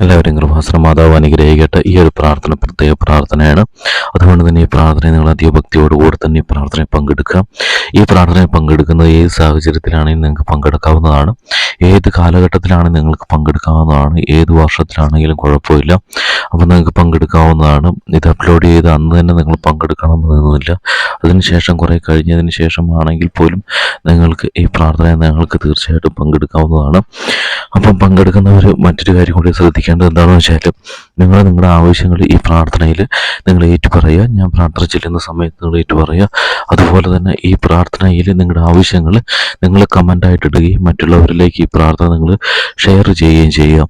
എല്ലാവരും കൃപാസന മാതാവ് അനുഗ്രഹിക്കട്ടെ. ഈ ഒരു പ്രാർത്ഥന പ്രത്യേക പ്രാർത്ഥനയാണ്. അതുകൊണ്ട് തന്നെ ഈ പ്രാർത്ഥനയെ നിങ്ങൾ അധിക ഭക്തിയോടുകൂടി തന്നെ ഈ പ്രാർത്ഥനയിൽ പങ്കെടുക്കുക. ഈ പ്രാർത്ഥനയിൽ പങ്കെടുക്കുന്നത് ഏത് സാഹചര്യത്തിലാണെങ്കിലും നിങ്ങൾക്ക് പങ്കെടുക്കാവുന്നതാണ്. ഏത് കാലഘട്ടത്തിലാണ് നിങ്ങൾക്ക് പങ്കെടുക്കാവുന്നതാണ്. ഏത് വർഷത്തിലാണെങ്കിലും കുഴപ്പമില്ല. അപ്പോൾ നിങ്ങൾക്ക് പങ്കെടുക്കാവുന്നതാണ്. ഇത് അപ്ലോഡ് ചെയ്ത് അന്ന് തന്നെ നിങ്ങൾ പങ്കെടുക്കണമെന്നൊന്നുമില്ല. അതിനുശേഷം കുറേ കഴിഞ്ഞതിന് ശേഷമാണെങ്കിൽ പോലും നിങ്ങൾക്ക് ഈ പ്രാർത്ഥന നിങ്ങൾക്ക് തീർച്ചയായിട്ടും പങ്കെടുക്കാവുന്നതാണ്. അപ്പം പങ്കെടുക്കുന്നവർ മറ്റൊരു കാര്യം കൂടി ശ്രദ്ധിക്കേണ്ടത് എന്താണെന്ന് വെച്ചാൽ നിങ്ങൾ നിങ്ങളുടെ ആവശ്യങ്ങൾ ഈ പ്രാർത്ഥനയിൽ നിങ്ങൾ ഏറ്റു പറയുക ഞാൻ പ്രാർത്ഥന ചെല്ലുന്ന സമയത്ത് നിങ്ങൾ ഏറ്റു പറയുക അതുപോലെ തന്നെ ഈ പ്രാർത്ഥനയിൽ നിങ്ങളുടെ ആവശ്യങ്ങൾ നിങ്ങൾ കമന്റായിട്ട് ഇടുകയും മറ്റുള്ളവരിലേക്ക് ഈ പ്രാർത്ഥന നിങ്ങൾ ഷെയർ ചെയ്യുകയും ചെയ്യുക.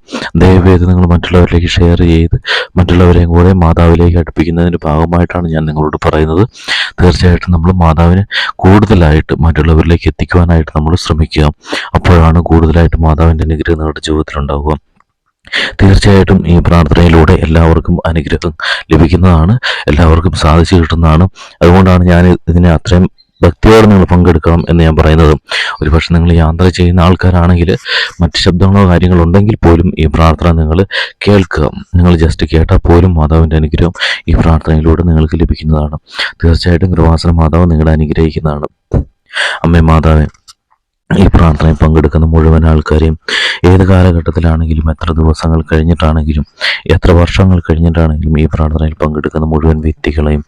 ദയവേത് നിങ്ങൾ മറ്റുള്ളവരിലേക്ക് ഷെയർ ചെയ്ത് മറ്റുള്ളവരെയും കൂടെ മാതാവിലേക്ക് അടുപ്പിക്കുന്നതിന്റെ ഭാഗമായിട്ടാണ് ഞാൻ നിങ്ങളോട് പറയുന്നത്. തീർച്ചയായിട്ടും നമ്മൾ മാതാവിനെ കൂടുതലായിട്ട് മറ്റുള്ളവരിലേക്ക് എത്തിക്കുവാനായിട്ട് നമ്മൾ ശ്രമിക്കുക. അപ്പോഴാണ് കൂടുതലായിട്ട് മാതാവിന്റെ അനുഗ്രഹം നിങ്ങളുടെ ജീവിതത്തിൽ ഉണ്ടാവുക തീർച്ചയായിട്ടും ഈ പ്രാർത്ഥനയിലൂടെ എല്ലാവർക്കും അനുഗ്രഹം ലഭിക്കുന്നതാണ് എല്ലാവർക്കും സാധിച്ചു കിട്ടുന്നതാണ്. അതുകൊണ്ടാണ് ഞാൻ ഇതിനെ അത്രയും ഭക്തിയോടെ നിങ്ങൾ പങ്കെടുക്കണം എന്ന് ഞാൻ പറയുന്നത്. ഒരുപക്ഷെ നിങ്ങൾ യാത്ര ചെയ്യുന്ന ആൾക്കാരാണെങ്കിൽ മറ്റ് ശബ്ദങ്ങളോ കാര്യങ്ങളോ ഉണ്ടെങ്കിൽ പോലും ഈ പ്രാർത്ഥന നിങ്ങൾ കേൾക്കുക. നിങ്ങൾ ജസ്റ്റ് കേട്ടാൽ പോലും മാതാവിന്റെ അനുഗ്രഹം ഈ പ്രാർത്ഥനയിലൂടെ നിങ്ങൾക്ക് ലഭിക്കുന്നതാണ്. തീർച്ചയായിട്ടും കൃപാസന മാതാവ് നിങ്ങളെ അനുഗ്രഹിക്കുന്നതാണ്. അമ്മേ മാതാവേ ഈ പ്രാർത്ഥനയിൽ പങ്കെടുക്കുന്ന മുഴുവൻ ആൾക്കാരെയും ഏത് കാലഘട്ടത്തിലാണെങ്കിലും എത്ര ദിവസങ്ങൾ കഴിഞ്ഞിട്ടാണെങ്കിലും എത്ര വർഷങ്ങൾ കഴിഞ്ഞിട്ടാണെങ്കിലും ഈ പ്രാർത്ഥനയിൽ പങ്കെടുക്കുന്ന മുഴുവൻ വ്യക്തികളെയും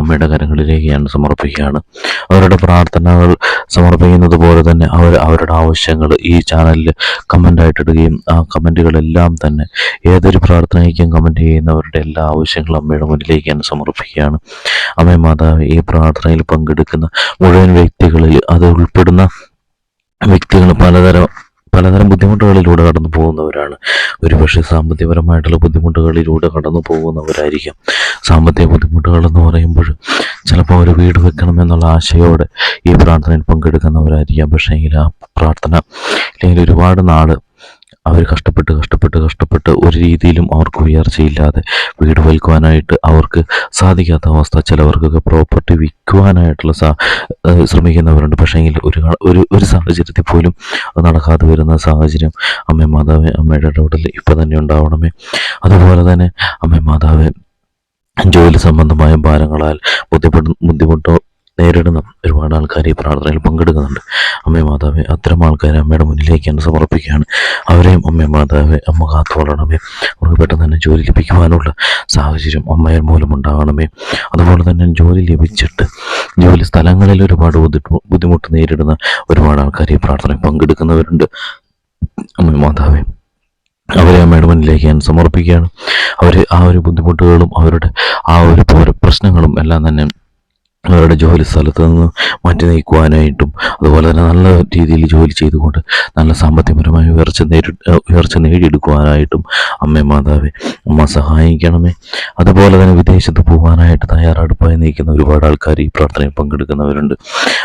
അമ്മയുടെ കരങ്ങളിലേക്ക് ഞാൻ സമർപ്പിക്കുകയാണ്. അവരുടെ പ്രാർത്ഥനകൾ സമർപ്പിക്കുന്നത് പോലെ തന്നെ അവർ അവരുടെ ആവശ്യങ്ങൾ ഈ ചാനലിൽ കമന്റായിട്ട് ഇടുകയും ആ കമന്റുകളെല്ലാം തന്നെ ഏതൊരു പ്രാർത്ഥനയ്ക്കും കമന്റ് ചെയ്യുന്നവരുടെ എല്ലാ ആവശ്യങ്ങളും അമ്മയുടെ മുന്നിലേക്ക് ഞാൻ സമർപ്പിക്കുകയാണ്. അമ്മ മാതാവ് ഈ പ്രാർത്ഥനയിൽ പങ്കെടുക്കുന്ന മുഴുവൻ വ്യക്തികളിൽ അത് ഉൾപ്പെടുന്ന വ്യക്തികൾ പലതരം പലതരം ബുദ്ധിമുട്ടുകളിലൂടെ കടന്നു പോകുന്നവരാണ്. ഒരുപക്ഷെ സാമ്പത്തികപരമായിട്ടുള്ള ബുദ്ധിമുട്ടുകളിലൂടെ കടന്നു പോകുന്നവരായിരിക്കാം. സാമ്പത്തിക ബുദ്ധിമുട്ടുകൾ എന്ന് പറയുമ്പോൾ ചിലപ്പോൾ ഒരു വീട് വെക്കണമെന്നുള്ള ആശയോടെ ഈ പ്രാർത്ഥനയിൽ പങ്കെടുക്കുന്നവരായിരിക്കാം. പക്ഷേ എങ്കിൽ ആ പ്രാർത്ഥന അല്ലെങ്കിൽ ഒരുപാട് നാൾ അവർ കഷ്ടപ്പെട്ട് കഷ്ടപ്പെട്ട് കഷ്ടപ്പെട്ട് ഒരു രീതിയിലും അവർക്ക് ഉയർച്ചയില്ലാതെ വീട് വൽക്കുവാനായിട്ട് അവർക്ക് സാധിക്കാത്ത അവസ്ഥ ചിലവർക്കൊക്കെ പ്രോപ്പർട്ടി വിൽക്കുവാനായിട്ടുള്ള സാ ശ്രമിക്കുന്നവരുണ്ട്. പക്ഷേങ്കിൽ ഒരു ഒരു ഒരു സാഹചര്യത്തിൽ പോലും നടക്കാതെ വരുന്ന സാഹചര്യം അമ്മ മാതാവ് അമ്മയുടെ ഇടപെടൽ ഇപ്പം തന്നെ ഉണ്ടാവണമേ. അതുപോലെ തന്നെ അമ്മ മാതാവ് ജോലി സംബന്ധമായ ഭാരങ്ങളാൽ ബുദ്ധിമുട്ട് ബുദ്ധിമുട്ടോ നേരിടുന്ന ഒരുപാട് ആൾക്കാർ ഈ പ്രാർത്ഥനയിൽ പങ്കെടുക്കുന്നുണ്ട്. അമ്മേ മാതാവേ അത്തരം ആൾക്കാരെ അമ്മയുടെ മുന്നിലേക്ക് സമർപ്പിക്കുകയാണ്. അവരെയും അമ്മേ മാതാവേ അമ്മ കാത്തോളണമേ അവർക്ക് പെട്ടെന്ന് തന്നെ ജോലി ലഭിക്കുവാനുള്ള സാഹചര്യം അമ്മയെ മൂലം ഉണ്ടാകണമേ അതുപോലെ തന്നെ ജോലി ലഭിച്ചിട്ട് ജോലി സ്ഥലങ്ങളിൽ ഒരുപാട് ബുദ്ധിമുട്ട് നേരിടുന്ന ഒരുപാട് ആൾക്കാർ ഈ പ്രാർത്ഥനയിൽ പങ്കെടുക്കുന്നവരുണ്ട്. അമ്മേ മാതാവേ അവരെ അമ്മയുടെ മുന്നിലേക്ക് ഞാൻ സമർപ്പിക്കുകയാണ്. അവർ ആ ഒരു ബുദ്ധിമുട്ടുകളും അവരുടെ ആ ഒരു പോര- പ്രശ്നങ്ങളും എല്ലാം തന്നെ അവരുടെ ജോലി സ്ഥലത്ത് നിന്ന് മാറ്റി നീക്കുവാനായിട്ടും അതുപോലെ തന്നെ നല്ല രീതിയിൽ ജോലി ചെയ്തുകൊണ്ട് നല്ല സാമ്പത്തികപരമായ ഉയർച്ച നേരി ഉയർച്ച നേടിയെടുക്കുവാനായിട്ടും അമ്മേ മാതാവേ അമ്മ സഹായിക്കണമേ. അതുപോലെ തന്നെ വിദേശത്ത് പോകാനായിട്ട് തയ്യാറെടുപ്പായി നിൽക്കുന്ന ഒരുപാട് ആൾക്കാർ ഈ പ്രാർത്ഥനയിൽ പങ്കെടുക്കുന്നവരുണ്ട്.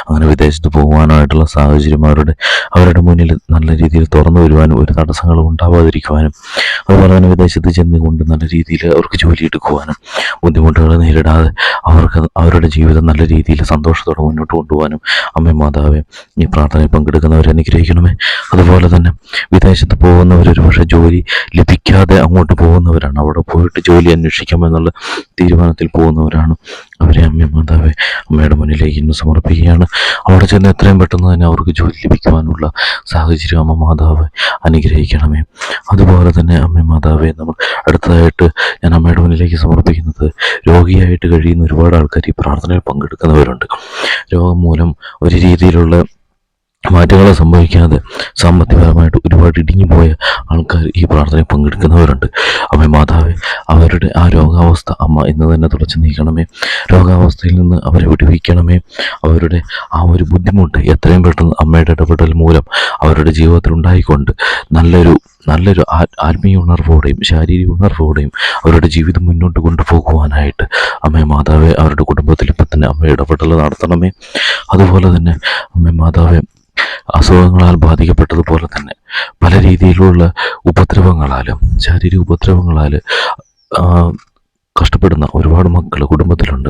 അങ്ങനെ വിദേശത്ത് പോകുവാനായിട്ടുള്ള സാഹചര്യം അവരുടെ അവരുടെ മുന്നിൽ നല്ല രീതിയിൽ തുറന്നു വരുവാനും ഒരു തടസ്സങ്ങളും ഉണ്ടാവാതിരിക്കുവാനും അതുപോലെ തന്നെ വിദേശത്ത് ചെന്നുകൊണ്ട് നല്ല രീതിയിൽ അവർക്ക് ജോലി എടുക്കുവാനും ബുദ്ധിമുട്ടുകൾ നേരിടാതെ അവർക്ക് അവരുടെ ജീവിതം നല്ല രീതിയിൽ സന്തോഷത്തോടെ മുന്നോട്ട് കൊണ്ടുപോകാനും അമ്മ മാതാവേ ഈ പ്രാർത്ഥനയിൽ പങ്കെടുക്കുന്നവരെ അനുഗ്രഹിക്കണമേ. അതുപോലെ തന്നെ വിദേശത്ത് പോകുന്നവർ ഒരുപക്ഷെ ജോലി ലഭിക്കാതെ അങ്ങോട്ട് പോകുന്നവരാണ്. അവിടെ പോയിട്ട് ജോലി അന്വേഷിക്കാമെന്നുള്ള തീരുമാനത്തിൽ പോകുന്നവരാണ്. അവരെ അമ്മ മാതാവേ അമ്മയുടെ മുന്നിലേക്ക് ഇന്ന് സമർപ്പിക്കുകയാണ്. അവിടെ ചെന്ന് എത്രയും പെട്ടെന്ന് തന്നെ അവർക്ക് ജോലി ലഭിക്കുവാനുള്ള സാഹചര്യം അമ്മ മാതാവ് അനുഗ്രഹിക്കണമേ. അതുപോലെ തന്നെ അമ്മ മാതാവേ നമ്മൾ അടുത്തതായിട്ട് ഞാൻ അമ്മയുടെ മുന്നിലേക്ക് സമർപ്പിക്കുന്നത് രോഗിയായിട്ട് കഴിയുന്ന ഒരുപാട് ആൾക്കാർ ഈ പ്രാർത്ഥനയിൽ പങ്കെടുക്കുന്നവരുണ്ട്. രോഗം മൂലം ഒരു രീതിയിലുള്ള മാറ്റങ്ങൾ സംഭവിക്കാതെ സാമ്പത്തികപരമായിട്ട് ഒരുപാട് ഇടിഞ്ഞു പോയ ആൾക്കാർ ഈ പ്രാർത്ഥനയിൽ പങ്കെടുക്കുന്നവരുണ്ട്. അമ്മ മാതാവ് അവരുടെ ആ രോഗാവസ്ഥ അമ്മ ഇന്ന് തന്നെ തുടച്ചു നീക്കണമേ. രോഗാവസ്ഥയിൽ നിന്ന് അവരെ വിടുവിക്കണമേ. അവരുടെ ആ ഒരു ബുദ്ധിമുട്ട് എത്രയും പെട്ടെന്ന് അമ്മയുടെ ഇടപെടൽ മൂലം അവരുടെ ജീവിതത്തിൽ ഉണ്ടായിക്കൊണ്ട് നല്ലൊരു നല്ലൊരു ആത്മീയ ഉണർവോടെയും ശാരീരിക ഉണർവോടെയും അവരുടെ ജീവിതം മുന്നോട്ട് കൊണ്ടുപോകുവാനായിട്ട് അമ്മ മാതാവെ അവരുടെ കുടുംബത്തിൽ ഇപ്പം തന്നെ അമ്മ ഇടപെടൽ നടത്തണമേ. അതുപോലെ തന്നെ അമ്മ മാതാവേ അസുഖങ്ങളാൽ ബാധിക്കപ്പെട്ടതുപോലെ തന്നെ പല രീതിയിലുള്ള ഉപദ്രവങ്ങളാലും ശാരീരിക ഉപദ്രവങ്ങളാൽ കഷ്ടപ്പെടുന്ന ഒരുപാട് മക്കൾ കുടുംബത്തിലുണ്ട്.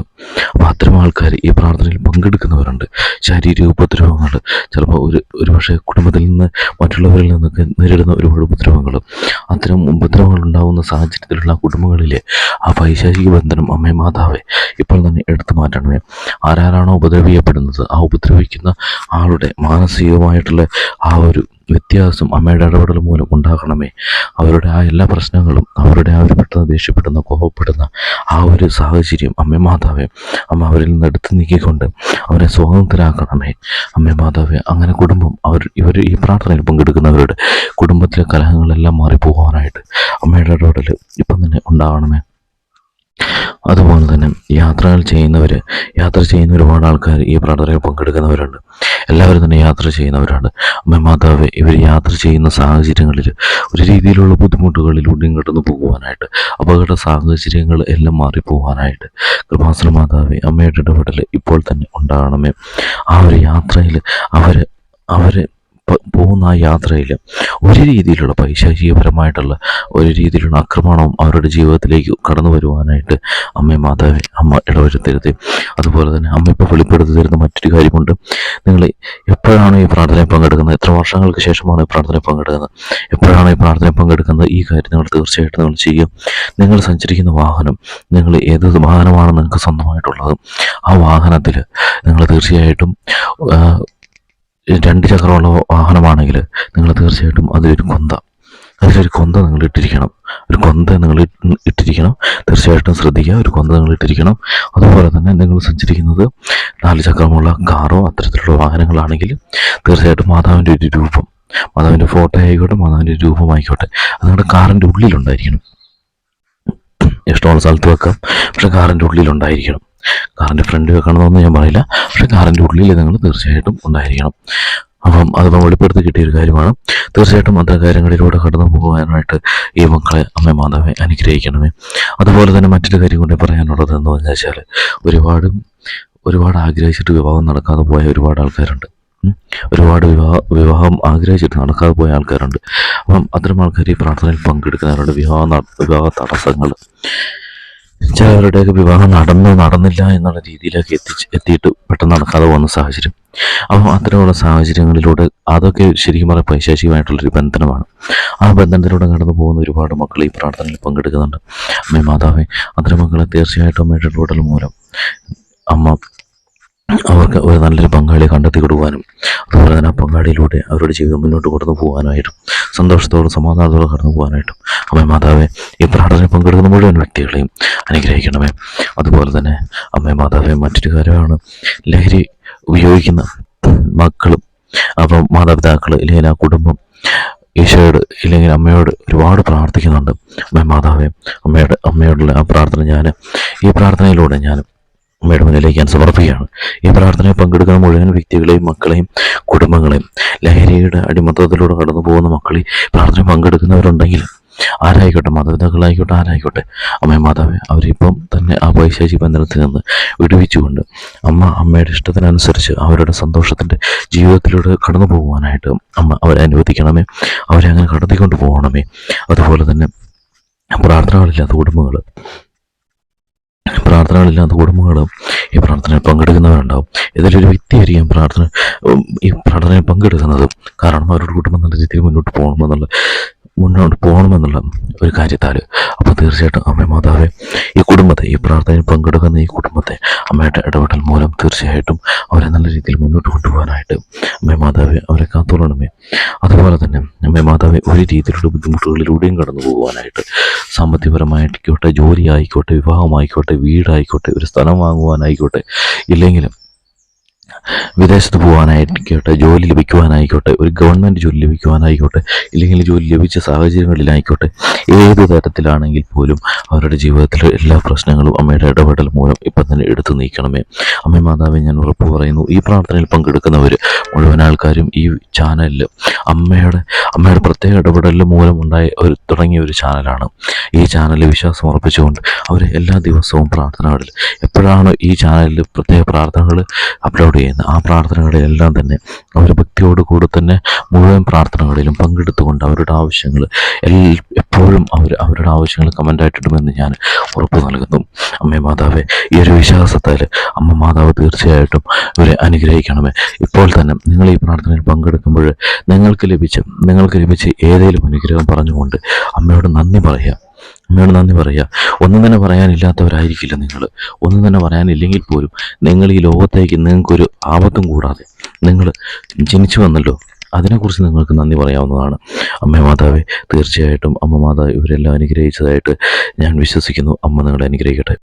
അത്തരം ആൾക്കാർ ഈ പ്രാർത്ഥനയിൽ പങ്കെടുക്കുന്നവരുണ്ട്. ശാരീരിക ഉപദ്രവങ്ങൾ ചിലപ്പോൾ ഒരു ഒരുപക്ഷെ കുടുംബത്തിൽ നിന്ന് മറ്റുള്ളവരിൽ നിന്നൊക്കെ നേരിടുന്ന ഒരുപാട് ഉപദ്രവങ്ങൾ അത്തരം ഉപദ്രവങ്ങൾ ഉണ്ടാകുന്ന സാഹചര്യത്തിലുള്ള കുടുംബങ്ങളിലെ ആ വൈശാരിക ബന്ധനം അമ്മേ മാതാവേ ഇപ്പോൾ തന്നെ എടുത്തു മാറ്റണമേ. ആരാരാണോ ഉപദ്രവിക്കപ്പെടുന്നത് ആ ഉപദ്രവിക്കുന്ന ആളുടെ മാനസികമായിട്ടുള്ള ആ ഒരു വ്യത്യാസം അമ്മയുടെ ഇടപെടൽ മൂലം ഉണ്ടാകണമേ. അവരുടെ ആ എല്ലാ പ്രശ്നങ്ങളും അവരുടെ ആ ഒരു പെട്ടെന്ന് ദേഷ്യപ്പെടുന്ന കോപപ്പെടുന്ന ആ ഒരു സാഹചര്യം അമ്മ മാതാവേ അമ്മ അവരിൽ നിന്ന് എടുത്തു നീക്കിക്കൊണ്ട് അവരെ സ്വാതന്ത്ര്യരാക്കണമേ അമ്മ മാതാവേ അങ്ങനെ കുടുംബം അവർ ഇവർ ഈ പ്രാർത്ഥനയിൽ പങ്കെടുക്കുന്നവരുടെ കുടുംബത്തിലെ കലഹങ്ങളെല്ലാം മാറിപ്പോകാനായിട്ട് അമ്മയുടെ ഇടപെടൽ ഇപ്പം തന്നെ ഉണ്ടാകണമേ. അതുപോലെ തന്നെ യാത്രകൾ ചെയ്യുന്നവർ യാത്ര ചെയ്യുന്ന ഒരുപാട് ആൾക്കാർ ഈ പ്രാർത്ഥനയിൽ പങ്കെടുക്കുന്നവരുണ്ട്. എല്ലാവരും തന്നെ യാത്ര ചെയ്യുന്നവരാണ്. അമ്മ മാതാവ് ഇവർ യാത്ര ചെയ്യുന്ന സാഹചര്യങ്ങളിൽ ഒരു രീതിയിലുള്ള ബുദ്ധിമുട്ടുകളിലൂടെയും കടന്നു പോകുവാനായിട്ട് അപകട സാഹചര്യങ്ങൾ എല്ലാം മാറിപ്പോകാനായിട്ട് കൃപാസന മാതാവ് അമ്മയുടെ ഇടപെടൽ ഇപ്പോൾ തന്നെ ഉണ്ടാകണമേ. ആ ഒരു യാത്രയിൽ അവർ അവർ പോകുന്ന ആ യാത്രയിൽ ഒരു രീതിയിലുള്ള പൈശാചികപരമായിട്ടുള്ള ഒരു രീതിയിലുള്ള ആക്രമണവും അവരുടെ ജീവിതത്തിലേക്ക് കടന്നു വരുവാനായിട്ട് അമ്മ മാതാവേ അമ്മ ഇടവരുത്തരുത്. അതുപോലെ തന്നെ അമ്മ ഇപ്പോൾ വെളിപ്പെടുത്തി തരുന്ന മറ്റൊരു കാര്യമുണ്ട്. നിങ്ങൾ എപ്പോഴാണ് ഈ പ്രാർത്ഥനയിൽ പങ്കെടുക്കുന്നത്? എത്ര വർഷങ്ങൾക്ക് ശേഷമാണ് ഈ പ്രാർത്ഥനയിൽ പങ്കെടുക്കുന്നത്? എപ്പോഴാണ് ഈ പ്രാർത്ഥനയിൽ പങ്കെടുക്കുന്നത്? ഈ കാര്യം നിങ്ങൾ തീർച്ചയായിട്ടും നിങ്ങൾ ചെയ്യും നിങ്ങൾ സഞ്ചരിക്കുന്ന വാഹനം നിങ്ങൾ ഏത് വാഹനമാണ് നിങ്ങൾക്ക് സ്വന്തമായിട്ടുള്ളത്? ആ വാഹനത്തിൽ നിങ്ങൾ തീർച്ചയായിട്ടും രണ്ട് ചക്രമുള്ള വാഹനമാണെങ്കിൽ നിങ്ങൾ തീർച്ചയായിട്ടും അതിലൊരു കൊന്ത. അതിലൊരു കൊന്ത നിങ്ങൾ ഇട്ടിരിക്കണം. ഒരു കൊന്ത നിങ്ങൾ ഇട്ടിരിക്കണം. തീർച്ചയായിട്ടും ശ്രദ്ധിക്കുക. ഒരു കൊന്ത നിങ്ങൾ ഇട്ടിരിക്കണം. അതുപോലെ തന്നെ നിങ്ങൾ സഞ്ചരിക്കുന്നത് നാല് ചക്രമുള്ള കാറോ അത്തരത്തിലുള്ള വാഹനങ്ങളാണെങ്കിൽ തീർച്ചയായിട്ടും മാതാവിന്റെ ഒരു രൂപം മാതാവിന്റെ ഫോട്ടോ ആയിക്കോട്ടെ മാതാവിന്റെ രൂപമായിക്കോട്ടെ അത് നിങ്ങളുടെ കാറിന്റെ ഉള്ളിലുണ്ടായിരിക്കണം ഇഷ്ടമുള്ള സ്ഥലത്ത് വെക്കാം. പക്ഷെ കാറിന്റെ ഉള്ളിലുണ്ടായിരിക്കണം കാറിന്റെ ഫ്രണ്ട് വെക്കണമെന്നൊന്നും ഞാൻ പറയില്ല. പക്ഷേ കാറിന്റെ ഉള്ളിൽ നിങ്ങൾ തീർച്ചയായിട്ടും ഉണ്ടായിരിക്കണം. അപ്പം അതിപ്പം വെളിപ്പെടുത്തി കിട്ടിയൊരു കാര്യമാണ്. തീർച്ചയായിട്ടും അത്തരം കാര്യങ്ങളിലൂടെ കടന്നു പോകുവാനായിട്ട് ഈ മക്കളെ അമ്മ മാതാവെ അനുഗ്രഹിക്കണമേ. അതുപോലെ തന്നെ മറ്റൊരു കാര്യം കൂടി പറയാനുള്ളത് എന്ന് പറഞ്ഞു വെച്ചാൽ ഒരുപാട് ഒരുപാട് ആഗ്രഹിച്ചിട്ട് വിവാഹം നടക്കാതെ പോയ ഒരുപാട് ആൾക്കാരുണ്ട്. ഒരുപാട് വിവാഹ വിവാഹം ആഗ്രഹിച്ചിട്ട് നടക്കാതെ പോയ ആൾക്കാരുണ്ട്. അപ്പം അത്തരം ആൾക്കാർ ഈ പ്രാർത്ഥനയിൽ പങ്കെടുക്കുന്നവരുടെ വിവാഹ വിവാഹ തടസ്സങ്ങൾ ചിലവരുടെയൊക്കെ വിവാഹം നടന്നു നടന്നില്ല എന്നുള്ള രീതിയിലേക്ക് എത്തിച്ച് എത്തിയിട്ട് പെട്ടെന്ന് നടക്കാതെ പോകുന്ന സാഹചര്യം. അപ്പോൾ അത്തരമുള്ള സാഹചര്യങ്ങളിലൂടെ അതൊക്കെ ശരിക്കും പറഞ്ഞാൽ പൈശാചികമായിട്ടുള്ളൊരു ബന്ധനമാണ്. ആ ബന്ധനത്തിലൂടെ കടന്നു പോകുന്ന ഒരുപാട് മക്കൾ ഈ പ്രാർത്ഥനയിൽ പങ്കെടുക്കുന്നുണ്ട്. അമ്മേ മാതാവേ അത്തരം മക്കളെ തീർച്ചയായിട്ടും അമ്മയുടെ ഇടപെടൽ മൂലം അമ്മ അവർക്ക് ഒരു നല്ലൊരു പങ്കാളിയെ കണ്ടെത്തി കൊടുക്കുവാനും അതുപോലെ തന്നെ ആ പങ്കാളിയിലൂടെ അവരുടെ ജീവിതം മുന്നോട്ട് കടന്നു പോകാനായിട്ടും സന്തോഷത്തോടും സമാധാനത്തോടെ കടന്നു പോകാനായിട്ടും അമ്മ മാതാവേ ഈ പ്രാർത്ഥനയിൽ പങ്കെടുക്കുന്ന മുഴുവൻ വ്യക്തികളെയും അനുഗ്രഹിക്കണമേ. അതുപോലെ തന്നെ അമ്മ മാതാവേ മറ്റൊരു കാര്യമാണ് ലഹരി ഉപയോഗിക്കുന്ന മക്കളും അപ്പം മാതാപിതാക്കൾ ഇല്ലെങ്കിൽ ആ കുടുംബം ഈശോയോട് ഇല്ലെങ്കിൽ അമ്മയോട് ഒരുപാട് പ്രാർത്ഥിക്കുന്നുണ്ട്. അമ്മ മാതാവേ അമ്മയുടെ അമ്മയോടുള്ള ആ പ്രാർത്ഥന ഞാൻ ഈ പ്രാർത്ഥനയിലൂടെ ഞാൻ അമ്മയുടെ മുന്നിലേക്ക് ഞാൻ സമർപ്പിക്കുകയാണ്. ഈ പ്രാർത്ഥനയിൽ പങ്കെടുക്കുന്ന മുഴുവൻ വ്യക്തികളെയും മക്കളെയും കുടുംബങ്ങളെയും ലഹരിയുടെ അടിമത്തത്തിലൂടെ കടന്നു പോകുന്ന മക്കളെ പ്രാർത്ഥന പങ്കെടുക്കുന്നവരുണ്ടെങ്കിൽ ആരായിക്കോട്ടെ മാതാപിതാക്കളായിക്കോട്ടെ ആരായിക്കോട്ടെ അമ്മ മാതാവേ അവരിപ്പം തന്നെ ആ പൈശാചി ബന്ധനത്തിൽ നിന്ന് വിടുവിച്ചുകൊണ്ട് അമ്മ അമ്മയുടെ ഇഷ്ടത്തിനനുസരിച്ച് അവരുടെ സന്തോഷത്തിന്റെ ജീവിതത്തിലൂടെ കടന്നു പോകുവാനായിട്ട് അമ്മ അവരെ അനുവദിക്കണമേ. അവരെ അങ്ങനെ കടത്തിക്കൊണ്ട് പോകണമേ. അതുപോലെ തന്നെ പ്രാർത്ഥനകളില്ലാത്ത കുടുംബങ്ങൾ പ്രാർത്ഥനകളില്ലാത്ത കുടുംബങ്ങളും ഈ പ്രാർത്ഥനയിൽ പങ്കെടുക്കുന്നവരുണ്ടാവും. ഇതിലൊരു വ്യക്തിയായിരിക്കും പ്രാർത്ഥന ഈ പ്രാർത്ഥനയിൽ പങ്കെടുക്കുന്നത്? കാരണം അവരുടെ കുടുംബം നല്ല രീതിയിൽ മുന്നോട്ട് പോകണമെന്നുള്ള മുന്നോട്ട് പോകണമെന്നുള്ള ഒരു കാര്യത്താൽ അപ്പോൾ തീർച്ചയായിട്ടും അമ്മ മാതാവെ ഈ കുടുംബത്തെ ഈ പ്രാർത്ഥനയിൽ പങ്കെടുക്കുന്ന ഈ കുടുംബത്തെ അമ്മയുടെ ഇടപെടൽ മൂലം തീർച്ചയായിട്ടും അവരെ നല്ല രീതിയിൽ മുന്നോട്ട് കൊണ്ടുപോകാനായിട്ട് അമ്മ മാതാവെ അവരെ കാത്തോളണമേ. അതുപോലെ തന്നെ അമ്മ മാതാവെ ഒരു രീതിയിലുള്ള ബുദ്ധിമുട്ടുകളിലൂടെയും കടന്നു പോകുവാനായിട്ട് സാമ്പത്തികപരമായിട്ടിക്കോട്ടെ ജോലി ആയിക്കോട്ടെ വിവാഹമായിക്കോട്ടെ വീടായിക്കോട്ടെ ഒരു സ്ഥലം വാങ്ങുവാനായിക്കോട്ടെ ഇല്ലെങ്കിലും വിദേശത്ത് പോകാനായിക്കോട്ടെ ജോലി ലഭിക്കുവാനായിക്കോട്ടെ ഒരു ഗവൺമെന്റ് ജോലി ലഭിക്കുവാനായിക്കോട്ടെ ഇല്ലെങ്കിൽ ജോലി ലഭിച്ച സാഹചര്യങ്ങളിലായിക്കോട്ടെ ഏത് തരത്തിലാണെങ്കിൽ പോലും അവരുടെ ജീവിതത്തിലെ എല്ലാ പ്രശ്നങ്ങളും അമ്മയുടെ ഇടപെടൽ മൂലം ഇപ്പം തന്നെ എടുത്തു നീക്കണമേ. അമ്മ മാതാവെ ഞാൻ ഉറപ്പ് പറയുന്നു ഈ പ്രാർത്ഥനയിൽ പങ്കെടുക്കുന്നവർ മുഴുവൻ ആൾക്കാരും ഈ ചാനലിൽ അമ്മയുടെ അമ്മയുടെ പ്രത്യേക ഇടപെടൽ മൂലമുണ്ടായ ഒരു തുടങ്ങിയ ഒരു ചാനലാണ് ഈ ചാനലിൽ വിശ്വാസം ഉറപ്പിച്ചുകൊണ്ട് അവർ എല്ലാ ദിവസവും പ്രാർത്ഥനകളിൽ എപ്പോഴാണ് ഈ ചാനലിൽ പ്രത്യേക പ്രാർത്ഥനകൾ അപ്ലോഡ് ചെയ്യുന്നത് ആ പ്രാർത്ഥനകളെല്ലാം തന്നെ അവർ ഭക്തിയോട് കൂടെ തന്നെ മുഴുവൻ പ്രാർത്ഥനകളിലും പങ്കെടുത്തുകൊണ്ട് അവരുടെ ആവശ്യങ്ങൾ എപ്പോഴും അവർ അവരുടെ ആവശ്യങ്ങൾ കമന്റായിട്ടിടുമെന്ന് ഞാൻ ഉറപ്പ് നൽകുന്നു. അമ്മേ മാതാവേ ഈ ഒരു വിശ്വാസത്താൽ അമ്മ മാതാവ് തീർച്ചയായിട്ടും ഇവരെ അനുഗ്രഹിക്കണമേ. ഇപ്പോൾ തന്നെ നിങ്ങൾ ഈ പ്രാർത്ഥനയിൽ പങ്കെടുക്കുമ്പോൾ നിങ്ങൾക്ക് ലഭിച്ച നിങ്ങൾക്ക് ലഭിച്ച ഏതെങ്കിലും അനുഗ്രഹം പറഞ്ഞുകൊണ്ട് അമ്മയോട് നന്ദി പറയുക. അമ്മയോട് നന്ദി പറയുക. ഒന്നും തന്നെ പറയാനില്ലാത്തവരായിരിക്കില്ല നിങ്ങൾ. ഒന്നും തന്നെ പറയാനില്ലെങ്കിൽ പോലും നിങ്ങൾ ഈ ലോകത്തേക്ക് നിങ്ങൾക്കൊരു ആപത്തും കൂടാതെ നിങ്ങൾ ജനിച്ചു വന്നല്ലോ. അതിനെക്കുറിച്ച് നിങ്ങൾക്ക് നന്ദി പറയാവുന്നതാണ്. അമ്മ മാതാവേ തീർച്ചയായിട്ടും അമ്മ മാതാവ് ഇവരെല്ലാം അനുഗ്രഹിച്ചതായിട്ട് ഞാൻ വിശ്വസിക്കുന്നു. അമ്മ നിങ്ങളെ അനുഗ്രഹിക്കട്ടെ.